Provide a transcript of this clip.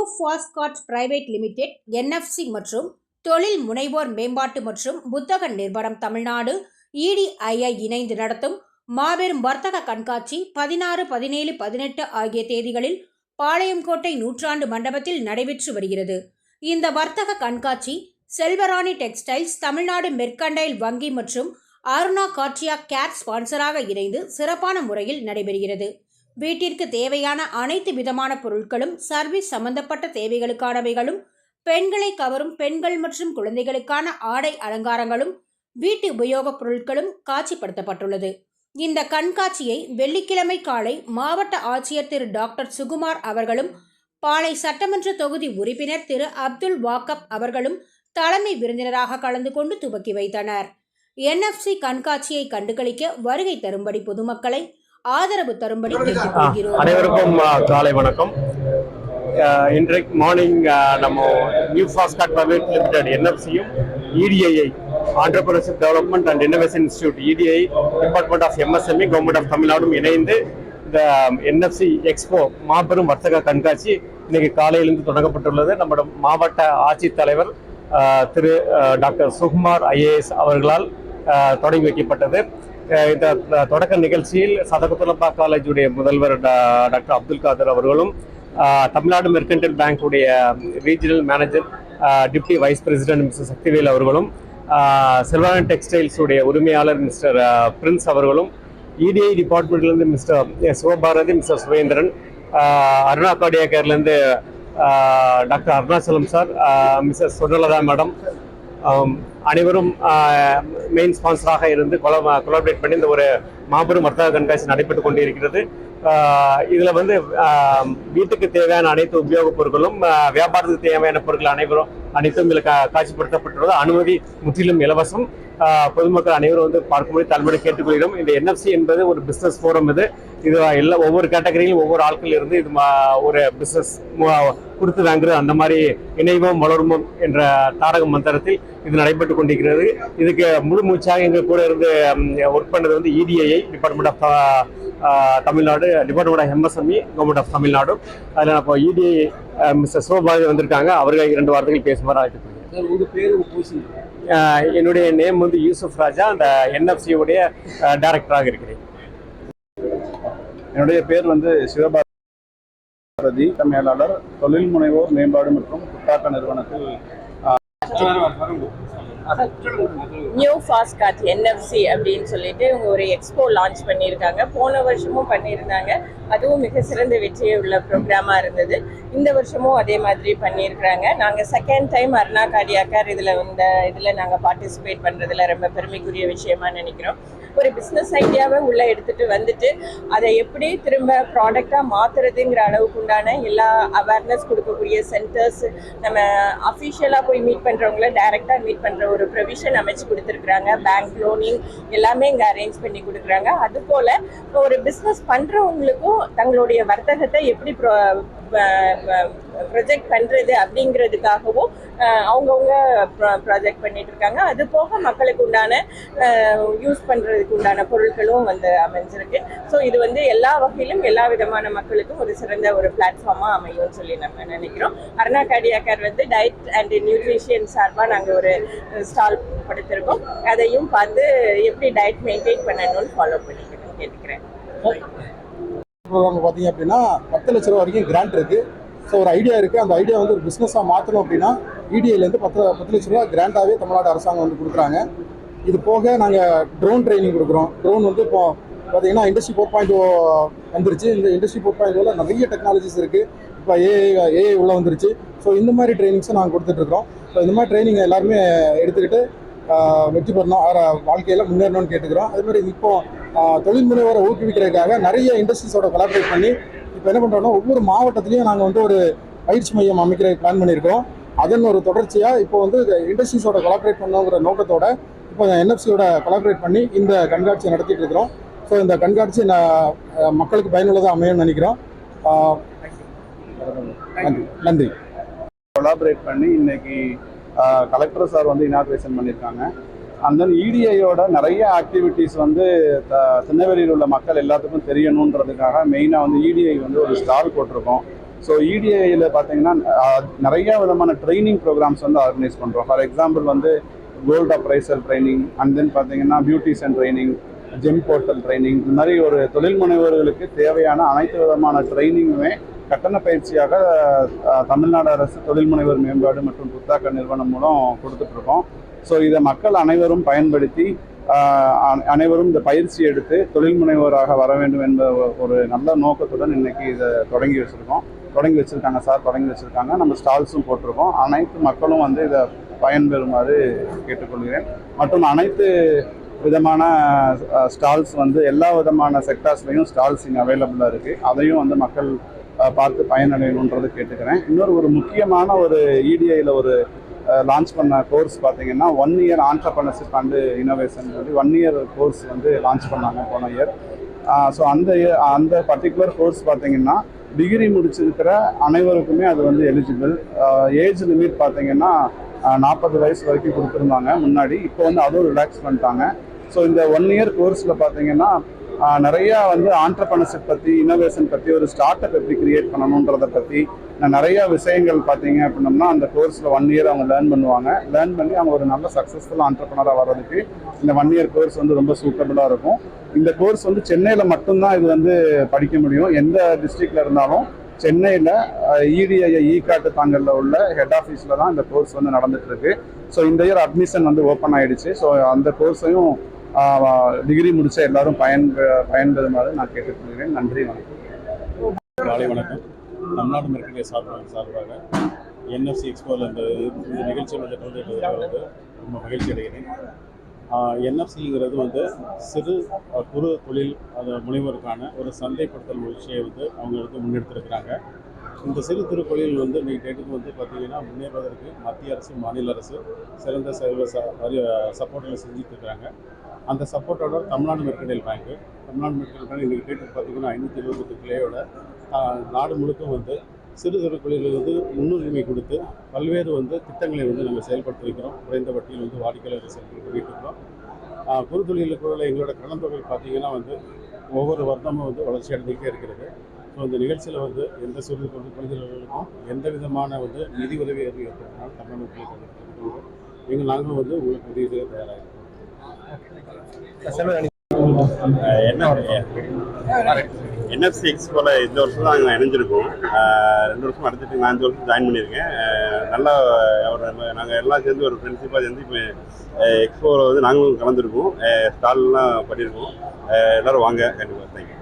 New Fascot private limited NFC மற்றும் தொழில் முனைவோர் மேம்பாட்டு மற்றும் புத்தக நிறுவனம் தமிழ்நாடு இடிஐஐ இணைந்து நடத்தும் மாபெரும் வர்த்தக கண்காட்சி பதினாறு பதினேழு பதினெட்டு ஆகிய தேதிகளில் பாளையங்கோட்டை நூற்றாண்டு மண்டபத்தில் நடைபெற்று வருகிறது. இந்த வர்த்தக கண்காட்சி செல்வராணி டெக்ஸ்டைல்ஸ் தமிழ்நாடு மெர்கண்டைல் வங்கி மற்றும் அருணா காட்சியா கேட் ஸ்பான்சராக இணைந்து சிறப்பான முறையில் நடைபெறுகிறது. வீட்டிற்கு தேவையான அனைத்து விதமான பொருட்களும் சர்வீஸ் சம்பந்தப்பட்ட தேவைகளுக்கானவைகளும் பெண்களை கவரும் பெண்கள் மற்றும் குழந்தைகளுக்கான ஆடை அலங்காரங்களும் வீட்டு உபயோகப் பொருட்களும் காட்சிப்படுத்தப்பட்டுள்ளது. இந்த கண்காட்சியை வெள்ளிக்கிழமை காலை மாவட்ட ஆட்சியர் திரு. டாக்டர். சுகுமார் அவர்களும் பாளை சட்டமன்ற தொகுதி உறுப்பினர் திரு. அப்துல் வாக்கப் அவர்களும் தலைமை விருந்தினராக கலந்து கொண்டு துவக்கி வைத்தனர். என்எஃப்சி கண்காட்சியை கண்டுகளிக்க வருகை தரும்படி பொதுமக்களை ஆதரவு தரும்படி அனைவருக்கும் காலை வணக்கம். இன்றைக்கு மார்னிங் நம்ம new Fascot private limited என்எஃப்சியும் EDII entrepreneurship development and innovation institute EDI department of MSME government of தமிழ்நாடும் இணைந்து இந்த என்எஃப்சி எக்ஸ்போ மாபெரும் வர்த்தக கண்காட்சி இன்னைக்கு காலையிலிருந்து தொடங்கப்பட்டுள்ளது. நம்முடைய மாவட்ட ஆட்சித்தலைவர் திரு டாக்டர் சுகுமார் ஐஏஎஸ் அவர்களால் தொடங்கி வைக்கப்பட்டது. இந்த தொடக்க நிகழ்ச்சியில் சதகுத்துலப்பா காலேஜுடைய முதல்வர் டாக்டர் அப்துல் காதர் அவர்களும் Tamil Nadu mercantile பேங்குடைய regional manager deputy vice president mister Sakthivel அவர்களும் செல்வான டெக்ஸ்டைல்ஸுடைய டெக்ஸ்டைல்ஸ் உடைய உரிமையாளர் மிஸ்டர் பிரின்ஸ் அவர்களும் இடிஐ டிபார்ட்மெண்ட்லேருந்து mister Sivabharathi mister Suvendran Aruna Kadiya கேர்லேருந்து doctor Arunachalam sir mister missus Sudalatha madam அனைவரும் மெயின் ஸ்பான்சராக இருந்து கொலாபரேட் பண்ணி இந்த ஒரு மாபெரும் வர்த்தக கண்காட்சி நடைபெற்று கொண்டிருக்கிறது. இதில் வந்து வீட்டுக்கு தேவையான அனைத்து உபயோகப் பொருட்களும் வியாபாரத்துக்கு தேவையான பொருட்கள் அனைவரும் அனைத்தும் இதில் கா காட்சிப்படுத்தப்பட்டுள்ளது. அனுமதி முற்றிலும் இலவசம். பொதுமக்கள் அனைவரும் வந்து பார்க்கும்படி தலைமுறை கேட்டுக்கொள்கிறோம். இந்த என்எஃப்சி என்பது ஒரு பிஸ்னஸ் ஃபோரம் இது. இது எல்லா ஒவ்வொரு கேட்டகரியிலும் ஒவ்வொரு ஆட்கள் இருந்து இது மா- ஒரு பிஸ்னஸ் கொடுத்து வாங்குறது அந்த மாதிரி இணைவோம் வளருமோ என்ற தாரக மந்திரத்தில் இது நடைபெற்று கொண்டிருக்கிறது இதுக்கு முழு மூச்சாக எங்க கூட இருந்து ஒர்க் பண்ணது வந்து EDI department of Tamil Nadu department of MSME government of Tamil Nadu அதில் இப்போ இடிஐ மிஸ்டர் சிவபாரதி வந்திருக்காங்க. அவர்கள் இரண்டு வார்த்தைகள் பேசுமாறு ஆஹ் என்னுடைய நேம் வந்து யூசுப் ராஜா. அந்த என்எஃப்சி உடைய டைரக்டராக இருக்கிறேன். என்னுடைய பேர் வந்து சிவபாரதி மேலாளர் தொழில் முனைவோர் மேம்பாடு மற்றும் புத்தாக்க நிறுவனத்தில் நியூ ஃபாஸ்ட் கார்ட் என்எஃப்சி அப்படின்னு சொல்லிட்டு இவங்க ஒரு எக்ஸ்போ லான்ச் பண்ணியிருக்காங்க. போன வருஷமும் பண்ணியிருந்தாங்க. அதுவும் மிக சிறந்த வெற்றியை உள்ள ப்ரோக்ராமாக இருந்தது. இந்த வருஷமும் அதே மாதிரி பண்ணியிருக்கிறாங்க. நாங்கள் செகண்ட் டைம் அருணா கார்டியாக்கார் இதில் வந்த இதில் நாங்கள் பார்ட்டிசிபேட் பண்ணுறதுல ரொம்ப பெருமைக்குரிய விஷயமா நினைக்கிறோம். ஒரு பிஸ்னஸ் ஐடியாவை உள்ளே எடுத்துகிட்டு வந்துட்டு அதை எப்படி திரும்ப ப்ராடக்டாக மாற்றுறதுங்கிற அளவுக்கு உண்டான எல்லா அவேர்னஸ் கொடுக்கக்கூடிய சென்டர்ஸ் நம்ம அஃபிஷியலாக போய் மீட் பண்ணுறவங்கள டைரெக்டாக மீட் பண்ணுற ஒரு ப்ரொவிஷன் அமைச்சு கொடுத்துருக்குறாங்க. பேங்க் லோனிங் எல்லாமே இங்கே அரேஞ்ச் பண்ணி கொடுக்குறாங்க. அதுபோல் ஒரு பிஸ்னஸ் பண்ணுறவங்களுக்கும் தங்களுடைய வர்த்தகத்தை எப்படி ப்ரொஜெக்ட் பண்ணுறது அப்படிங்கிறதுக்காகவும் அவங்கவுங்க ப்ராஜெக்ட் பண்ணிட்டு இருக்காங்க அது போக மக்களுக்கு உண்டான யூஸ் பண்ணுறதுக்கு உண்டான பொருட்களும் வந்து அமைஞ்சிருக்கு. ஸோ இது வந்து எல்லா வகையிலும் எல்லா விதமான மக்களுக்கும் ஒரு சிறந்த ஒரு பிளாட்ஃபார்மாக அமையும்னு சொல்லி நம்ம நினைக்கிறோம். அருணா கார்டியாக்கர் வந்து டயட் அண்ட் நியூட்ரிஷியன் சார்பாக நாங்கள் ஒரு ஸ்டால் படுத்திருக்கோம். அதையும் பார்த்து எப்படி டயட் மெயின்டைன் பண்ணணும்னு ஃபாலோ பண்ணிக்கணும்னு கேட்டுக்கிறேன். ப்ரோக்ராம் பார்த்தீங்க அப்படின்னா பத்து லட்ச ரூபா வரைக்கும் கிராண்ட் இருக்குது ஸோ ஒரு ஐடியா இருக்குது அந்த ஐடியா வந்து ஒரு பிஸ்னஸாக மாற்றணும் அப்படின்னா இடிஐலேருந்து பத்து பத்து லட்ச ரூபா கிராண்டாகவே தமிழ்நாடு அரசாங்கம் வந்து கொடுக்குறாங்க. இது போக நாங்கள் ட்ரோன் ட்ரைனிங் கொடுக்குறோம். ட்ரோன் வந்து இப்போ பார்த்தீங்கன்னா இண்டஸ்ட்ரி ஃபோர் பாயிண்ட் ஓ oh வந்துருச்சு. இந்த இண்டஸ்ட்ரி ஃபோர் பாயிண்ட் ஓவில் நிறைய டெக்னாலஜிஸ் இருக்குது இப்போ ஏஐ ஏஐ உள்ள வந்துருச்சு. ஸோ இந்த மாதிரி ட்ரைனிங்ஸை நாங்கள் கொடுத்துட்ருக்கோம் ஸோ இந்த மாதிரி ட்ரைனிங் எல்லாருமே எடுத்துக்கிட்டு வெற்றி பெறணும். வாழ்க்கையில் முன்னேறணும்னு கேட்டுக்கிறோம். அதே மாதிரி இப்போ தொழில் முனைவரை ஊக்குவிக்கிறதுக்காக நிறைய இண்டஸ்ட்ரீஸோட கொலாபரேட் பண்ணி இப்போ என்ன பண்ணுறோம்னா ஒவ்வொரு மாவட்டத்திலையும் நாங்கள் வந்து ஒரு பயிற்சி மையம் அமைக்கிற பிளான் பண்ணியிருக்கோம். அதன் ஒரு தொடர்ச்சியாக இப்போ வந்து இண்டஸ்ட்ரீஸோட கொலாபரேட் பண்ணணுங்கிற நோக்கத்தோட இப்போ என்எஃப்சியோட கொலாபரேட் பண்ணி இந்த கண்காட்சியை நடத்திட்டு இருக்கிறோம். ஸோ இந்த கண்காட்சி நான் மக்களுக்கு பயனுள்ளதாக அமையும்னு நினைக்கிறோம். நன்றி. நன்றி. கொலாபரேட் பண்ணி இன்னைக்கு கலெக்டர் சார் வந்து இனாக்ரேஷன் பண்ணியிருக்காங்க. அண்ட் தென் இடிஐயோட நிறைய ஆக்டிவிட்டீஸ் வந்து த- திருநெல்வேலியில் உள்ள மக்கள் எல்லாத்துக்கும் தெரியணுன்றதுக்காக மெயினாக வந்து இடிஐ வந்து ஒரு ஸ்டால் போட்டிருக்கோம். ஸோ இடிஐயில் பார்த்தீங்கன்னா நிறைய விதமான ட்ரைனிங் ப்ரோக்ராம்ஸ் வந்து ஆர்கனைஸ் பண்ணுறோம் ஃபார் எக்ஸாம்பிள் வந்து gold appraisal training and then பார்த்தீங்கன்னா beautician training GeM portal training இந்த மாதிரி ஒரு தொழில் முனைவோர்களுக்கு தேவையான அனைத்து விதமான ட்ரைனிங்குமே கட்டண பயிற்சியாக தமிழ்நாடு அரசு தொழில் முனைவர் மேம்பாடு மற்றும் புத்தாக்க நிறுவனம் மூலம் கொடுத்துட்ருக்கோம் ஸோ இதை மக்கள் அனைவரும் பயன்படுத்தி அனைவரும் இந்த பயிற்சி எடுத்து தொழில் முனைவோராக வர வேண்டும் என்ற ஒரு நல்ல நோக்கத்துடன் இன்னைக்கு இதை தொடங்கி வச்சுருக்கோம். தொடங்கி வச்சுருக்காங்க சார் தொடங்கி வச்சுருக்காங்க. நம்ம ஸ்டால்ஸும் போட்டிருக்கோம். அனைத்து மக்களும் வந்து இதை பயன்பெறுமாறு கேட்டுக்கொள்கிறேன். மற்றும் அனைத்து விதமான ஸ்டால்ஸ் வந்து எல்லா விதமான செக்டார்ஸ்லையும் ஸ்டால்ஸ் இங்கே அவைலபிளாக இருக்குது அதையும் வந்து மக்கள் பார்த்து பயனடையணுன்றது கேட்டுக்கிறேன். இன்னொரு ஒரு முக்கியமான ஒரு இடிஐயில் ஒரு லான்ச் பண்ண கோர்ஸ் பார்த்தீங்கன்னா one year entrepreneurship and innovation சொல்லி ஒன் இயர் கோர்ஸ் வந்து லான்ச் பண்ணாங்க போன இயர் ஸோ அந்த அந்த பர்டிகுலர் கோர்ஸ் பார்த்தீங்கன்னா டிகிரி முடிச்சிருக்கிற அனைவருக்குமே அது வந்து எலிஜிபிள் ஏஜ் லிமிட் பார்த்தீங்கன்னா நாற்பது வயசு வரைக்கும் கொடுத்துருந்தாங்க முன்னாடி. இப்போ வந்து அதுவும் ரிலாக்ஸ் பண்ணிட்டாங்க. ஸோ இந்த ஒன் இயர் கோர்ஸில் பார்த்தீங்கன்னா நிறையா வந்து ஆண்டர்பனர்ஷிப் பற்றி இனோவேஷன் பற்றி ஒரு ஸ்டார்ட் அப் எப்படி கிரியேட் பண்ணணுன்றதை பற்றி நான் நிறைய விஷயங்கள் பார்த்தீங்க அப்படின்னம்னா அந்த கோர்ஸில் ஒன் இயர் அவங்க லேர்ன் பண்ணுவாங்க. லேர்ன் பண்ணி அவங்க ஒரு நல்ல சக்ஸஸ்ஃபுல் ஆண்டர்பனராக வர்றதுக்கு இந்த ஒன் இயர் கோர்ஸ் வந்து ரொம்ப சூட்டபுளாக இருக்கும். இந்த கோர்ஸ் வந்து சென்னையில் மட்டும்தான் இது வந்து படிக்க முடியும். எந்த டிஸ்ட்ரிக்டில் இருந்தாலும் சென்னையில் இடிஐ இ காட்டு e தாங்கல்ல உள்ள ஹெட் ஆஃபீஸில் தான் இந்த கோர்ஸ் வந்து நடந்துட்டு இருக்கு. ஸோ இந்த இயர் அட்மிஷன் வந்து ஓப்பன் ஆயிடுச்சு. ஸோ அந்த கோர்ஸையும் டிகிரி முடிச்ச எல்லாரும் பயன் பயன்பெறுமாறு நான் கேட்டுக்கொள்கிறேன். நன்றி வணக்கம். காலை வணக்கம். தமிழ்நாடு மெர்கடைய சார்பாக சார்பாக என்எஃப்சி எக்ஸ்போவில் இந்த இந்த நிகழ்ச்சியில் வந்து வந்து ரொம்ப மகிழ்ச்சி அடைகிறேன். என்எஃப்சிங்கிறது வந்து சிறு குறு தொழில் அது முனைவோருக்கான ஒரு சந்தைப்படுத்தல் முயற்சியை வந்து அவங்க வந்து முன்னெடுத்திருக்கிறாங்க. இந்த சிறு திரு தொழில் வந்து இன்னைக்கு டேட்டுக்கு வந்து பார்த்தீங்கன்னா முன்னேறுவதற்கு மத்திய அரசு மாநில அரசு சிறந்த சேவை சப்போர்ட்டுகளை செஞ்சுட்டு இருக்காங்க அந்த சப்போர்ட்டோட தமிழ்நாடு மெர்கடைல் பேங்க்கு தமிழ்நாடு மெர்கடைல் பேங்க் இன்னைக்கு டேட்டுக்கு பார்த்தீங்கன்னா ஐநூற்றி இருபத்தெட்டு கிளையோட நாடு முழுக்க வந்து சிறு சிறு தொழில்களுக்கு வந்து முன்னுரிமை கொடுத்து பல்வேறு வந்து திட்டங்களை வந்து நாங்கள் செயல்படுத்தி வைக்கிறோம் குறைந்த வட்டியில் வந்து வாடிக்கையாளர் செயல்பட்டு பண்ணிட்டு இருக்கிறோம் குறு தொழிலுக்குள்ள எங்களோட கடன் தொகை பார்த்தீங்கன்னா வந்து ஒவ்வொரு வருடமும் வந்து வளர்ச்சி அடைந்துகிட்டே இருக்கிறது. ஸோ இந்த நிகழ்ச்சியில் வந்து எந்த சிறு தொழில் தொழில்களுக்கும் எந்த விதமான வந்து நிதி உதவி எதுவும் ஏற்படுத்தினாலும் தமிழ் கண்டிப்பாக எங்கள் நாங்களும் வந்து உங்களுக்கு உதவி செய்ய தயாராக இருக்கோம் என்எஃப்சி எக்ஸ்போல இந்த வருஷம் தான் நாங்கள் இணைஞ்சிருக்கோம் ரெண்டு வருஷம் அடுத்துட்டு நான் அஞ்சு வருஷம் ஜாயின் பண்ணியிருக்கேன் நல்லா ஒரு நாங்கள் எல்லாம் சேர்ந்து ஒரு ஃப்ரெண்ட்ஷிப்பாக சேர்ந்து இப்போ எக்ஸ்போவில் வந்து நாங்களும் கலந்துருக்கோம் ஸ்டால்லாம் பண்ணியிருக்கோம் எல்லோரும் வாங்க கண்டிப்பாக தேங்க்யூ